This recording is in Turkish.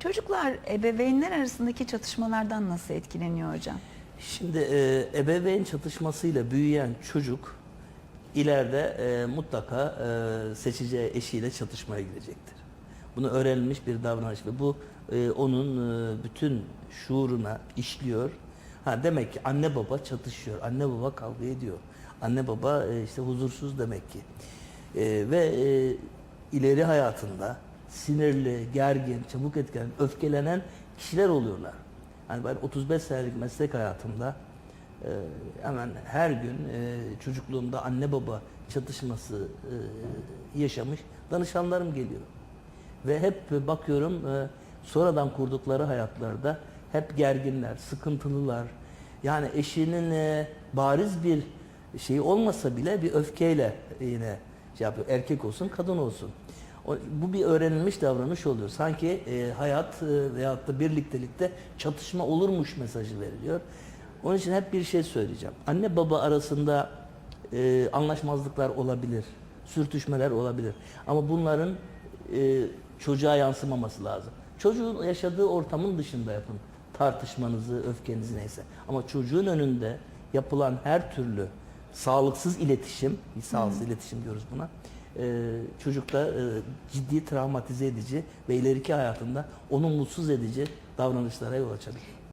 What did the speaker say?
Çocuklar ebeveynler arasındaki çatışmalardan nasıl etkileniyor hocam? Şimdi e, ebeveyn çatışmasıyla büyüyen çocuk ileride e, mutlaka e, seçeceği eşiyle çatışmaya girecektir. Bunu öğrenilmiş bir davranış ve bu e, onun e, bütün şuuruna işliyor. Ha demek ki anne baba çatışıyor, anne baba kavga ediyor, anne baba e, işte huzursuz demek ki E, ve e, ileri hayatında sinirli, gergin, çabuk etkilen, öfkelenen kişiler oluyorlar. Hani ben 35 senelik meslek hayatımda e, hemen her gün e, çocukluğumda anne baba çatışması e, yaşamış danışanlarım geliyor. Ve hep bakıyorum e, sonradan kurdukları hayatlarda hep gerginler, sıkıntılılar. Yani eşinin e, bariz bir şey olmasa bile bir öfkeyle yine şey yapıyor. Erkek olsun, kadın olsun. O- bu bir öğrenilmiş davranış oluyor. Sanki e, hayat e, veyahut da birliktelikte çatışma olurmuş mesajı veriliyor. Onun için hep bir şey söyleyeceğim. Anne baba arasında e, anlaşmazlıklar olabilir, sürtüşmeler olabilir. Ama bunların e, çocuğa yansımaması lazım. Çocuğun yaşadığı ortamın dışında yapın tartışmanızı, öfkenizi neyse. Ama çocuğun önünde yapılan her türlü sağlıksız iletişim, sağlıksız iletişim diyoruz buna. E, çocukta e, ciddi travmatize edici ve ileriki hayatında onu mutsuz edici davranışlara yol açabilir.